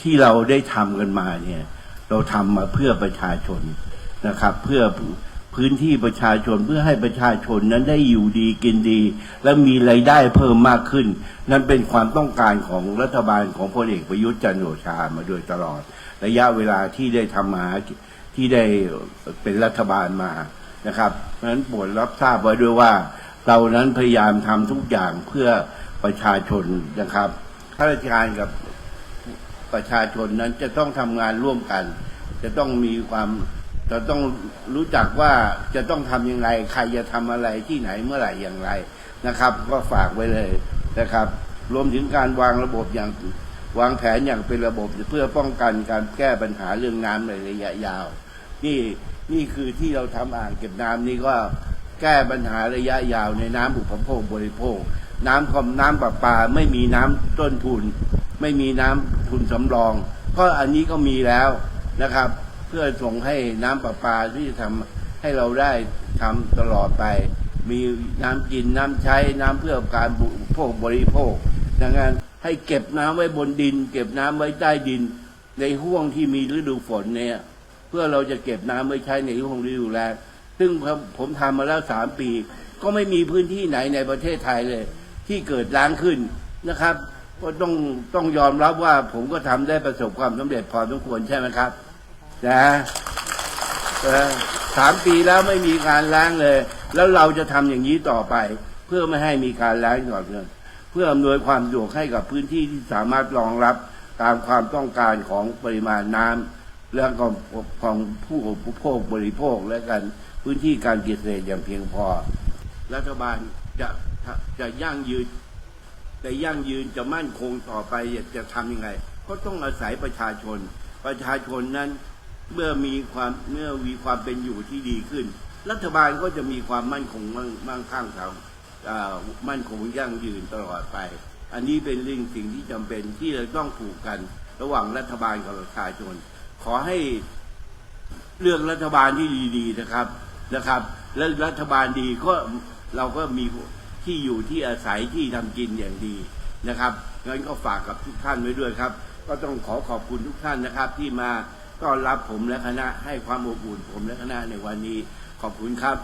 ที่เราได้ทำกันมาเนี่ย เราทำมาเพื่อประชาชนนะครับ เพื่อพื้นที่ประชาชนเพื่อให้ประชาชนนั้นได้อยู่ดีกินดี และมีรายได้เพิ่มมากขึ้น นั่นเป็นความต้องการของรัฐบาลของพลเอกประยุทธ์จันทร์โอชามาโดยตลอด ระยะเวลาที่ได้ทำมาที่ได้เป็นรัฐบาลมานะครับเพราะฉะนั้นโปรดรับทราบไว้ด้วยว่า เรานั้นพยายามทำทุกอย่างเพื่อประชาชนนะครับข้าราชการกับ ประชาชนนั้นจะต้องทำงานร่วมกัน จะต้องมีความจะต้องรู้จักว่าจะต้องทำยังไง ใครจะทำอะไรที่ไหนเมื่อไหร่อย่างไรนะครับ ก็ฝากไว้เลยนะครับ รวมถึงการวางระบบอย่างวางแผนอย่างเป็นระบบเพื่อป้องกันการแก้ปัญหาเรื่องน้ำในระยะยาว นี่นี่คือที่เราทำอ่างเก็บน้ำนี่ก็แก้ปัญหาระยะยาวในน้ำอุปโภคบริโภค น้ำคอมน้ำประปาไม่มีน้ำต้นทุน ไม่มีน้ำทุนสำรองเพราะอันนี้ก็มีแล้วนะครับ เพื่อส่งให้น้ำประปาที่จะทำให้เราได้ทำตลอดไป มีน้ำกินน้ำใช้น้ำเพื่อการบุโภคบริโภค ดังนั้นให้เก็บน้ำไว้บนดิน เก็บน้ำไว้ใต้ดิน ในห่วงที่มีฤดูฝนเนี่ยเพื่อเราจะเก็บน้ำไว้ใช้ในห่วงฤดูแล้งซึ่งผมทำมาแล้วสามปี ก็ไม่มีพื้นที่ไหนในประเทศไทยเลย ที่เกิดล้างขึ้นนะครับก็ต้องต้องยอมรับว่าผมก็ทำได้ประสบความสำเร็จพอสมควรใช่ไหมครับนะสามปีแล้วไม่มีการล้างเลย แล้วเราจะทำอย่างนี้ต่อไป เพื่อไม่ให้มีการล้างต่อเนื่องเพื่ออำนวยความสะดวกให้กับพื้นที่ที่สามารถรองรับตามความต้องการของปริมาณน้ำและของของผู้อุปโภคบริโภคและการพื้นที่การเกษตรอย่างเพียงพอ รัฐบาลจะ จะยั่งยืนแต่ยั่งยืนจะมั่นคงต่อไปจะทำยังไง ก็ต้องอาศัยประชาชน ประชาชนนั้นเมื่อมีความเมื่อมีความเป็นอยู่ที่ดีขึ้น รัฐบาลก็จะมีความมั่นคงมั่งมั่งคั่งทางมั่นคงยั่งยืนตลอดไป อันนี้เป็นเรื่องสิ่งที่จำเป็นที่เราต้องผูกกันระหว่างรัฐบาลกับประชาชน ขอให้เลือกรัฐบาลที่ดี ๆนะครับนะครับ แล้วรัฐบาลดีก็เราก็มี ที่อยู่ที่อาศัยที่ทำกินอย่างดีนะครับงั้นก็ฝากกับทุกท่านไว้ด้วยครับ ก็ต้องขอขอบคุณทุกท่านนะครับ ที่มาต้อนรับผมและคณะให้ความอบอุ่นผมและคณะในวันนี้ขอบคุณครับ